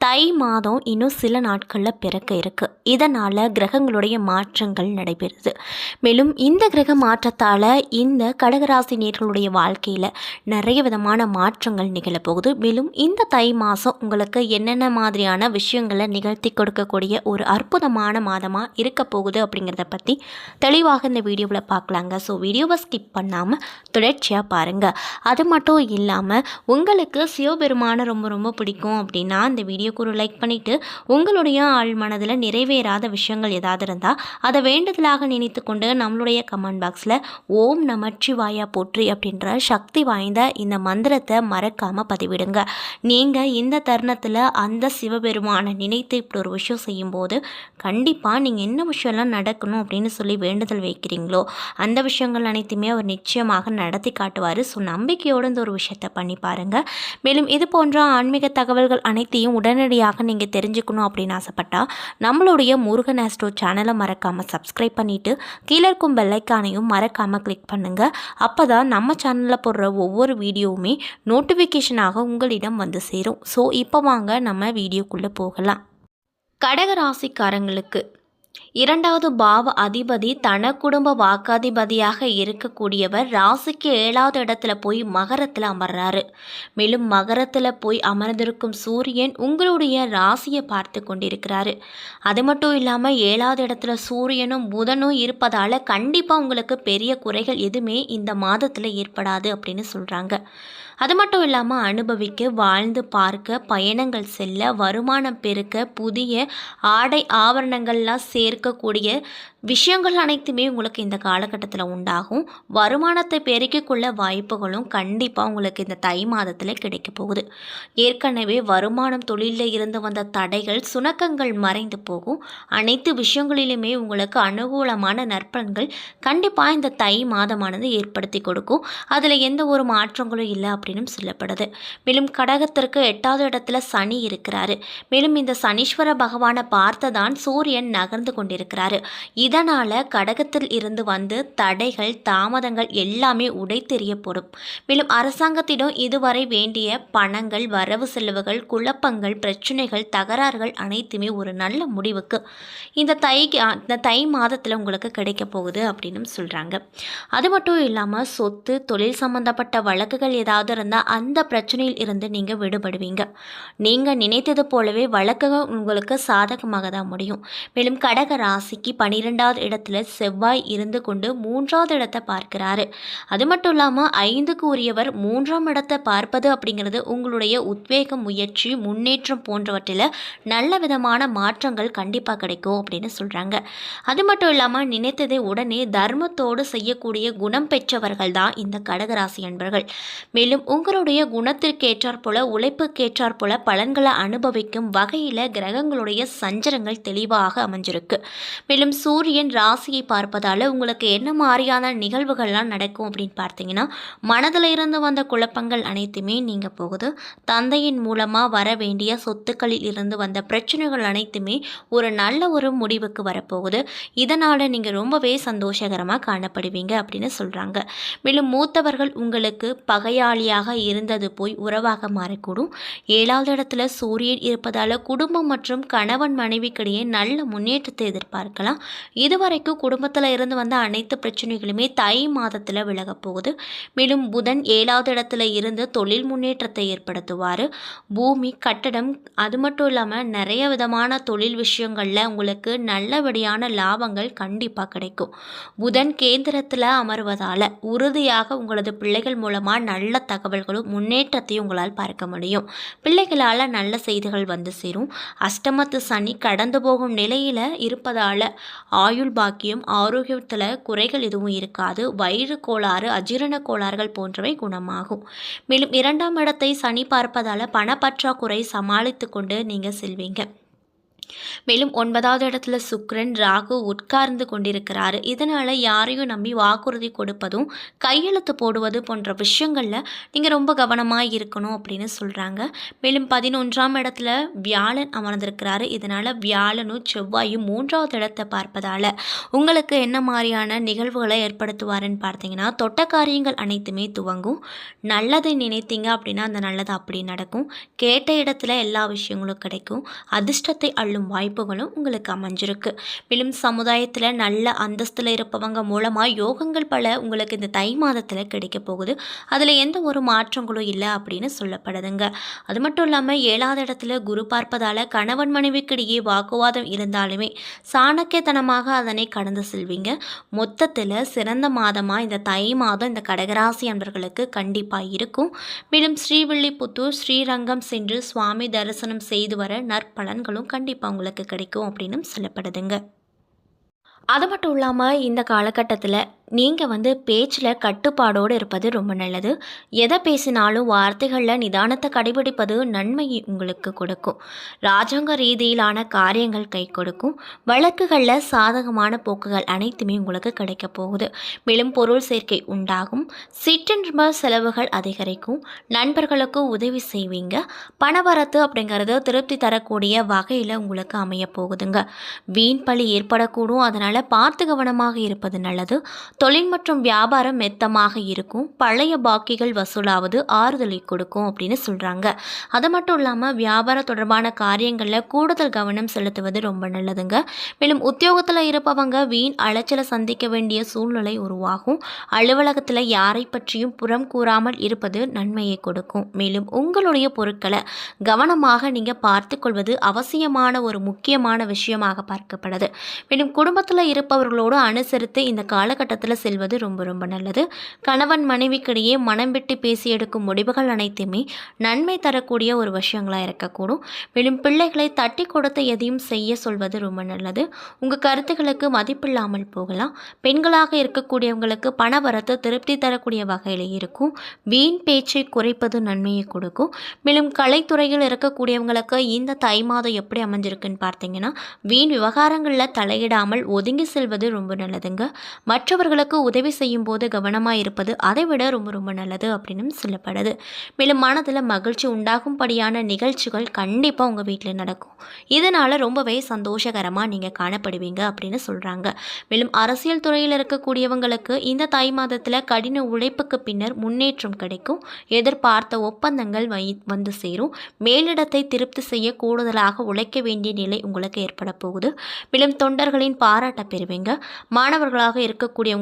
தை மாதம் இன்னும் சில நாட்களில் பிறக்க இருக்குது இதனால் கிரகங்களுடைய மாற்றங்கள் நடைபெறுது. மேலும் இந்த கிரக மாற்றத்தால் இந்த கடகராசி நேர்களுடைய வாழ்க்கையில் நிறைய விதமான மாற்றங்கள் நிகழப்போகுது மேலும் இந்த தை மாதம் உங்களுக்கு என்னென்ன மாதிரியான விஷயங்களை நிகழ்த்தி கொடுக்கக்கூடிய ஒரு அற்புதமான மாதமாக இருக்க போகுது அப்படிங்கிறத பற்றி தெளிவாக இந்த வீடியோவில் பார்க்கலாங்க ஸோ வீடியோவை ஸ்கிப் பண்ணாமல் தொடர்ச்சியாக பாருங்கள் அது மட்டும் இல்லாமல் உங்களுக்கு சிவபெருமானை ரொம்ப ரொம்ப பிடிக்கும் அப்படின்னா இந்த வீடியோக்கு ஒரு லைக் பண்ணிவிட்டு உங்களுடைய ஆள் மனதில் நிறைவேறாத விஷயங்கள் ஏதாவது இருந்தால் அதை வேண்டுதலாக நினைத்து கொண்டு நம்மளுடைய கமெண்ட் பாக்ஸில் ஓம் நமச்சிவாயா போற்றி அப்படின்ற சக்தி வாய்ந்த இந்த மந்திரத்தை மறக்காமல் பதிவிடுங்க. நீங்கள் இந்த தருணத்தில் அந்த சிவபெருமானை நினைத்து இப்படி ஒரு விஷயம் செய்யும்போது கண்டிப்பாக நீங்கள் என்ன விஷயம்லாம் நடக்கணும் அப்படின்னு சொல்லி வேண்டுதல் வைக்கிறீங்களோ அந்த விஷயங்கள் அனைத்துமே அவர் நிச்சயமாக நடத்தி காட்டுவார். ஸோ நம்பிக்கையோடு இந்த ஒரு விஷயத்தை பண்ணி பாருங்கள் மேலும் இது போன்ற ஆன்மீக தகவல்கள் பற்றியும் உடனடியாக நீங்கள் தெரிஞ்சுக்கணும் அப்படின்னு ஆசைப்பட்டா நம்மளுடைய முருகன் ஆஸ்ட்ரோ சேனலை மறக்காமல் சப்ஸ்கிரைப் பண்ணிவிட்டு கீழே இருக்கும் பெல்லைக்கானையும் மறக்காமல் கிளிக் பண்ணுங்கள் அப்போ தான் நம்ம சேனலில் போடுற ஒவ்வொரு வீடியோவுமே நோட்டிஃபிகேஷனாக உங்களிடம் வந்து சேரும். ஸோ இப்போ வாங்க நம்ம வீடியோக்குள்ளே போகலாம். கடக ராசிக்காரங்களுக்கு இரண்டாவது பாவ அதிபதி தன குடும்ப வாக்காதிபதியாக இருக்கக்கூடியவர் ராசிக்கு ஏழாவது இடத்துல போய் மகரத்தில் அமர்றாரு. மேலும் மகரத்தில் போய் அமர்ந்திருக்கும் சூரியன் உங்களுடைய ராசியை பார்த்து கொண்டிருக்கிறாரு. அது மட்டும் இல்லாமல் ஏழாவது இடத்துல சூரியனும் புதனும் இருப்பதால் கண்டிப்பாக உங்களுக்கு பெரிய குறைகள் எதுவுமே இந்த மாதத்தில் ஏற்படாது அப்படின்னு சொல்கிறாங்க அது மட்டும் இல்லாமல் அனுபவிக்க வாழ்ந்து பார்க்க பயணங்கள் செல்ல வருமானம் பெருக்க புதிய ஆடை ஆவரணங்கள்லாம் சேர்க்க இருக்கக்கூடிய விஷயங்கள் அனைத்துமே உங்களுக்கு இந்த காலகட்டத்தில் உண்டாகும். வருமானத்தை பெருக்கிக் கொள்ள வாய்ப்புகளும் கண்டிப்பாக உங்களுக்கு இந்த தை மாதத்தில் கிடைக்க போகுது. ஏற்கனவே வருமானம் தொழிலில் இருந்து வந்த தடைகள் சுணக்கங்கள் மறைந்து போகும். அனைத்து விஷயங்களிலுமே உங்களுக்கு அனுகூலமான நற்பலன்கள் கண்டிப்பாக இந்த தை மாதமானது ஏற்படுத்தி கொடுக்கும். அதில் எந்த ஒரு மாற்றங்களும் இல்லை அப்படின்னு சொல்லப்படுது. மேலும் கடகத்திற்கு எட்டாவது இடத்துல சனி இருக்கிறாரு. மேலும் இந்த சனீஸ்வர பகவானை பார்த்ததான் சூரியன் நகர்ந்து கொண்டு கொண்டிருக்கிறாரு. இதனால் கடகத்தில் இருந்து வந்து தடைகள் தாமதங்கள் எல்லாமே உடைத்தெறியப்படும். மேலும் அரசாங்கத்திடம் இதுவரை வேண்டிய பணங்கள் வரவு செலவுகள் குழப்பங்கள் பிரச்சனைகள் தகராறுகள் அனைத்துமே ஒரு நல்ல முடிவுக்கு இந்த தை இந்த தை மாதத்தில் உங்களுக்கு கிடைக்க போகுது அப்படின்னு சொல்கிறாங்க அது மட்டும் இல்லாமல் சொத்து தொழில் சம்பந்தப்பட்ட வழக்குகள் ஏதாவது இருந்தால் அந்த பிரச்சனையில் இருந்து நீங்கள் விடுபடுவீங்க. நீங்கள் நினைத்தது போலவே வழக்குகள் உங்களுக்கு சாதகமாக தான் முடியும். மேலும் கடக ராசிக்கு பனிரெண்டாவது இடத்துல செவ்வாய் இருந்து கொண்டு மூன்றாவது இடத்தை பார்க்கிறாரு. அது மட்டும் இல்லாமல் ஐந்துக்கு உரியவர் மூன்றாம் இடத்தை பார்ப்பது அப்படிங்கிறது உங்களுடைய உத்வேகம் முயற்சி முன்னேற்றம் போன்றவற்றில் நல்ல விதமான மாற்றங்கள் கண்டிப்பாக கிடைக்கும் அப்படின்னு சொல்கிறாங்க அது மட்டும் இல்லாமல் நினைத்ததை உடனே தர்மத்தோடு செய்யக்கூடிய குணம் பெற்றவர்கள் தான் இந்த கடகராசி அன்பர்கள். மேலும் உங்களுடைய குணத்திற்கேற்றாற் போல உழைப்புக்கேற்றாற் போல பலன்களை அனுபவிக்கும் வகையில் கிரகங்களுடைய சஞ்சரங்கள் தெளிவாக அமைஞ்சிருக்கு. மேலும் சூரியன் ராசியை பார்ப்பதால் உங்களுக்கு என்ன மாதிரியான நிகழ்வுகள்லாம் நடக்கும் அப்படின்னு பார்த்தீங்கன்னா மனதில் இருந்து வந்த குழப்பங்கள் அனைத்துமே நீங்கள் போகுது. தந்தையின் மூலமாக வர வேண்டிய சொத்துக்களில் இருந்து வந்த பிரச்சனைகள் அனைத்துமே ஒரு நல்ல ஒரு முடிவுக்கு வரப்போகுது. இதனால் நீங்கள் ரொம்பவே சந்தோஷகரமாக காணப்படுவீங்க அப்படின்னு சொல்கிறாங்க மேலும் மூத்தவர்கள் உங்களுக்கு பகையாளியாக இருந்தது போய் உறவாக மாறக்கூடும். ஏழாவது இடத்துல சூரியன் இருப்பதால் குடும்பம் மற்றும் கணவன் மனைவிக்கிடையே நல்ல முன்னேற்றத்தை எதிர்பார்க்கலாம் இதுவரைக்கும் குடும்பத்தில் இருந்து வந்த அனைத்து பிரச்சனைகளுமே தை மாதத்தில் விலகப் போகுது. மேலும் புதன் ஏழாவது இடத்துல இருந்து தொழில் முன்னேற்றத்தை ஏற்படுத்துவார். பூமி கட்டடம் அது மட்டும் இல்லாமல் நிறைய விதமான தொழில் விஷயங்களில் உங்களுக்கு நல்லபடியான லாபங்கள் கண்டிப்பாக கிடைக்கும். புதன் கேந்திரத்தில் அமர்வதால் உறுதியாக உங்களது பிள்ளைகள் மூலமாக நல்ல தகவல்களும் முன்னேற்றத்தையும் உங்களால் பார்க்க முடியும். பிள்ளைகளால் நல்ல செய்திகள் வந்து சேரும். அஷ்டமத்து சனி கடந்து போகும் நிலையில் இருப்ப இருப்பதால் ஆயுள் பாக்கியம் ஆரோக்கியத்தில் குறைகள் எதுவும் இருக்காது. வயிறு கோளாறு அஜீரண கோளாறுகள் போன்றவை குணமாகும். மேலும் இரண்டாம் இடத்தை சனி பார்ப்பதால் பணப்பற்றாக்குறை சமாளித்து கொண்டு நீங்கள் செல்வீங்க. மேலும் ஒன்பதாவது இடத்துல சுக்ரன் ராகு உட்கார்ந்து கொண்டிருக்கிறாரு. இதனால் யாரையும் நம்பி வாக்குறுதி கொடுப்பதும் கையெழுத்து போடுவது போன்ற விஷயங்களில் நீங்கள் ரொம்ப கவனமாக இருக்கணும் அப்படின்னு சொல்கிறாங்க மேலும் பதினொன்றாம் இடத்துல வியாழன் அமர்ந்திருக்கிறாரு. இதனால் வியாழனும் செவ்வாயும் மூன்றாவது இடத்தை பார்ப்பதால் உங்களுக்கு என்ன மாதிரியான நிகழ்வுகளை ஏற்படுத்துவாருன்னு பார்த்தீங்கன்னா தொட்ட காரியங்கள் அனைத்துமே துவங்கும். நல்லதை நினைத்தீங்க அப்படின்னா அந்த நல்லது அப்படி நடக்கும். கேட்ட இடத்துல எல்லா விஷயங்களும் கிடைக்கும். அதிர்ஷ்டத்தை அள்ளும் வாய்ப்புகளும் உங்களுக்கு அமைஞ்சிருக்கு. மேலும் சமுதாயத்தில் நல்ல அந்தஸ்தில் இருப்பவங்க மூலமாக யோகங்கள் பல உங்களுக்கு இந்த தை மாதத்தில் கிடைக்க போகுது. அதில் எந்த ஒரு மாற்றங்களும் இல்லை அப்படின்னு சொல்லப்படுதுங்க. அது மட்டும் இல்லாமல் ஏழாவது இடத்துல குரு பார்ப்பதால் கணவன் மனைவிக்கிடையே வாக்குவாதம் இருந்தாலுமே சாணக்கியத்தனமாக அதனை கடந்து செல்வீங்க. மொத்தத்தில் சிறந்த மாதமாக இந்த தை மாதம் இந்த கடகராசி அன்பர்களுக்கு கண்டிப்பாக இருக்கும். மேலும் ஸ்ரீவில்லிபுத்தூர் ஸ்ரீரங்கம் சென்று சுவாமி தரிசனம் செய்து வர நற்பலன்களும் கண்டிப்பாக உங்களுக்கு கிடைக்கும் அப்படின்னு சொல்லப்படுதுங்க. அது மட்டும் இல்லாமல் இந்த காலகட்டத்தில் நீங்கள் வந்து பேச்சில் கட்டுப்பாடோடு இருப்பது ரொம்ப நல்லது. எதை பேசினாலும் வார்த்தைகளில் நிதானத்தை கடைபிடிப்பது நன்மை உங்களுக்கு கொடுக்கும். ராஜாங்க ரீதியிலான காரியங்கள் கை கொடுக்கும். வழக்குகளில் சாதகமான போக்குகள் அனைத்துமே உங்களுக்கு கிடைக்க போகுது. மேலும் பொருள் சேர்க்கை உண்டாகும். சிற்றென்ப செலவுகள் அதிகரிக்கும். நண்பர்களுக்கு உதவி செய்வீங்க. பணவரத்து அப்படிங்கிறது திருப்தி தரக்கூடிய வகையில் உங்களுக்கு அமைய போகுதுங்க. வீண் பழி ஏற்படக்கூடும். அதனால் பார்த்து கவனமாக இருப்பது நல்லது. தொழில் மற்றும் வியாபாரம் மெத்தமாக இருக்கும். பழைய பாக்கிகள் வசூலாவது ஆறுதலை கொடுக்கும் அப்படின்னு சொல்கிறாங்க அது மட்டும் இல்லாமல் வியாபாரம் தொடர்பான காரியங்களில் கூடுதல் கவனம் செலுத்துவது ரொம்ப நல்லதுங்க. மேலும் உத்தியோகத்தில் இருப்பவங்க வீண் அலைச்சலை சந்திக்க வேண்டிய சூழ்நிலை உருவாகும். அலுவலகத்தில் யாரை பற்றியும் புறம் கூறாமல் இருப்பது நன்மையை கொடுக்கும். மேலும் உங்களுடைய பொருட்களை கவனமாக நீங்கள் பார்த்து கொள்வது அவசியமான ஒரு முக்கியமான விஷயமாக பார்க்கப்படுது. மேலும் குடும்பத்தில் இருப்பவர்களோடு அனுசரித்து இந்த காலகட்டத்தில் செல்வது ரொம்ப ரொம்ப நல்லது. கணவன் மனைவிக்கிடையே மனம் விட்டு பேசி எடுக்கும் முடிவுகள் அனைத்துமே நன்மை தரக்கூடிய ஒரு விஷயங்களாக இருக்கக்கூடும். மேலும் பிள்ளைகளை தட்டி கொடுத்து எதையும் செய்ய சொல்வது ரொம்ப நல்லது. உங்கள் கருத்துக்களுக்கு மதிப்பில்லாமல் போகலாம். பெண்களாக இருக்கக்கூடியவங்களுக்கு பண வரத்து திருப்தி தரக்கூடிய வகையில் இருக்கும். வீண் பேச்சை குறைப்பது நன்மையை கொடுக்கும். மேலும் கலைத்துறையில் இருக்கக்கூடியவங்களுக்கு இந்த தை மாதம் எப்படி அமைஞ்சிருக்குன்னு பார்த்தீங்கன்னா வீண் விவகாரங்களில் தலையிடாமல் ஒதுங்கி செல்வது ரொம்ப நல்லதுங்க. மற்றவர்கள் மற்றவங்களுக்கு உதவி செய்யும் போது கவனமாக இருப்பது அதை விட ரொம்ப ரொம்ப நல்லது அப்படின்னு சொல்லப்படுது. மேலும் மனதில் மகிழ்ச்சி உண்டாகும்படியான நிகழ்ச்சிகள் கண்டிப்பாக உங்கள் வீட்டில் நடக்கும். இதனால் ரொம்பவே சந்தோஷகரமாக நீங்கள் காணப்படுவீங்க அப்படின்னு சொல்கிறாங்க மேலும் அரசியல் துறையில் இருக்கக்கூடியவங்களுக்கு இந்த தை மாதத்தில் கடின உழைப்புக்கு பின்னர் முன்னேற்றம் கிடைக்கும். எதிர்பார்த்த ஒப்பந்தங்கள் வை வந்து சேரும். மேலிடத்தை திருப்தி செய்ய கூடுதலாக உழைக்க வேண்டிய நிலை உங்களுக்கு ஏற்பட போகுது. மேலும் தொண்டர்களின் பாராட்ட பெறுவீங்க. மாணவர்களாக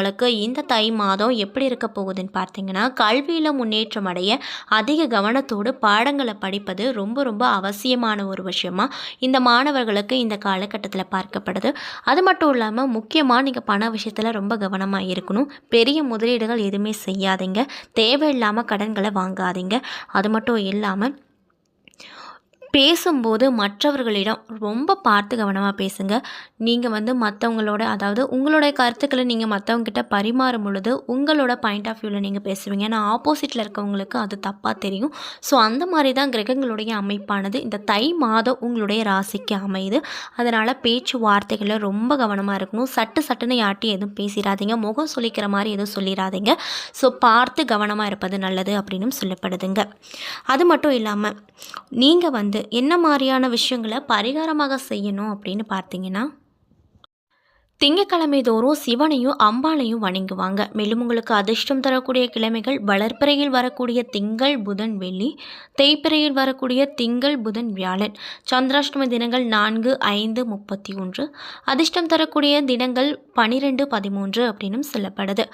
இருக்கக்கூடியவங்களுக்கு இந்த தை மாதம் எப்படி இருக்க போகுதுன்னு பார்த்தீங்கன்னா கல்வியில் முன்னேற்றம் அடைய அதிக கவனத்தோடு பாடங்களை படிப்பது ரொம்ப ரொம்ப அவசியமான ஒரு விஷயமா இந்த மாணவர்களுக்கு இந்த காலகட்டத்தில் பார்க்கப்படுது. அது மட்டும் இல்லாமல் முக்கியமாக நீங்கள் பண விஷயத்தில் ரொம்ப கவனமாக இருக்கணும். பெரிய முதலீடுகள் எதுவுமே செய்யாதீங்க. தேவையில்லாமல் கடன்களை வாங்காதீங்க. அது மட்டும் இல்லாமல் பேசும்போது மற்றவர்களிடம் ரொம்ப பார்த்து கவனமாக பேசுங்க. நீங்கள் வந்து மற்றவங்களோட அதாவது உங்களுடைய கருத்துக்களை நீங்கள் மற்றவங்ககிட்ட பரிமாறும் பொழுது உங்களோட பாயிண்ட் ஆஃப் வியூவில் நீங்கள் பேசுவீங்க. ஏன்னா ஆப்போசிட்டில் இருக்கவங்களுக்கு அது தப்பாக தெரியும். ஸோ அந்த மாதிரி தான் கிரகங்களுடைய அமைப்பானது. இந்த தை மாதம் உங்களுடைய ராசிக்கு அமையுது. அதனால் பேச்சு வார்த்தைகளில் ரொம்ப கவனமாக இருக்கணும். சட்டு சட்டுன்னு யார்ட்டையும் எதுவும் பேசிடாதீங்க முகம் சொல்லிக்கிற மாதிரி எதுவும் சொல்லிடாதீங்க ஸோ பார்த்து கவனமாக இருப்பது நல்லது அப்படின்னு சொல்லப்படுதுங்க. அது மட்டும் இல்லாமல் நீங்கள் வந்து என்ன மாதிரியான விஷயங்களை பரிகாரமாக செய்யணும் அப்படின்னு பார்த்தீங்கன்னா திங்கக்கிழமை தோறும் சிவனையும் அம்பாளையும் வணங்குவாங்க. மேலும் உங்களுக்கு அதிர்ஷ்டம் தரக்கூடிய கிழமைகள் வளர்ப்பிறையில் வரக்கூடிய திங்கள் புதன் வெள்ளி தேய்ப்பிறையில் வரக்கூடிய திங்கள் புதன் வியாழன். சந்திராஷ்டமி தினங்கள் நான்கு ஐந்து முப்பத்தி ஒன்று. அதிர்ஷ்டம் தரக்கூடிய தினங்கள் பனிரெண்டு பதிமூன்று அப்படின்னும் சொல்லப்படுது.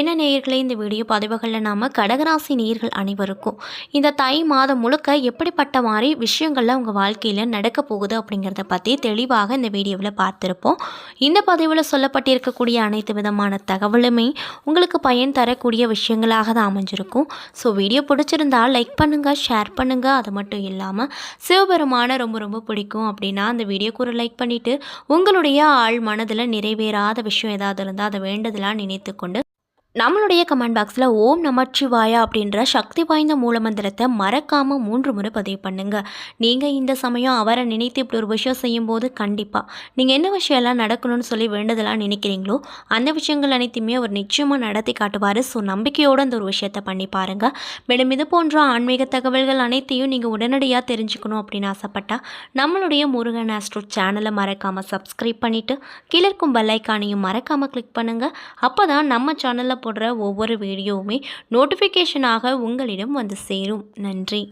என்ன நேயர்களை இந்த வீடியோ பதிவுகளில் நாம் கடகராசி நேயர்கள் அனைவருக்கும் இந்த தை மாதம் முழுக்க எப்படிப்பட்ட மாதிரி விஷயங்கள்லாம் உங்கள் வாழ்க்கையில் நடக்க போகுது அப்படிங்கிறத பற்றி தெளிவாக இந்த வீடியோவில் பார்த்துருப்போம். இந்த பதிவு பதிவில் சொல்லப்பட்டிருக்கக்கூடிய அனைத்து விதமான தகவலுமே உங்களுக்கு பயன் தரக்கூடிய விஷயங்களாக தான் அமைஞ்சிருக்கும். ஸோ வீடியோ பிடிச்சிருந்தால் லைக் பண்ணுங்கள் ஷேர் பண்ணுங்கள் அது மட்டும் இல்லாமல் சிவபெருமான ரொம்ப ரொம்ப பிடிக்கும் அப்படின்னா அந்த வீடியோக்கு ஒரு லைக் பண்ணிவிட்டு உங்களுடைய ஆள் மனதில் நிறைவேறாத விஷயம் ஏதாவது இருந்தால் அதை வேண்டதெல்லாம் நினைத்து கொண்டு நம்மளுடைய கமெண்ட் பாக்ஸில் ஓம் நமச்சிவாயா அப்படின்ற சக்தி வாய்ந்த மூலமந்திரத்தை மறக்காமல் மூன்று முறை பதிவு பண்ணுங்கள் நீங்கள் இந்த சமயம் அவரை நினைத்து இப்படி ஒரு விஷயம் செய்யும்போது கண்டிப்பாக நீங்கள் என்ன விஷயம்லாம் நடக்கணும்னு சொல்லி வேண்டதெல்லாம் நினைக்கிறீங்களோ அந்த விஷயங்கள் அனைத்தையுமே அவர் நிச்சயமாக நடத்தி காட்டுவார். ஸோ நம்பிக்கையோடு அந்த ஒரு விஷயத்தை பண்ணி பாருங்கள் மேலும் இது போன்ற ஆன்மீக தகவல்கள் அனைத்தையும் நீங்கள் உடனடியாக தெரிஞ்சுக்கணும் அப்படின்னு ஆசைப்பட்டா நம்மளுடைய முருகன் ஆஸ்ட்ரோ சேனலை மறக்காமல் சப்ஸ்கிரைப் பண்ணிவிட்டு கீழே இருக்கும் பெல்லைக்கானையும் மறக்காமல் கிளிக் பண்ணுங்கள் அப்போ தான் நம்ம சேனலில் போடுற ஒவ்வொரு வீடியோவுமே நோட்டிஃபிகேஷனாக உங்களிடம் வந்து சேரும். நன்றி.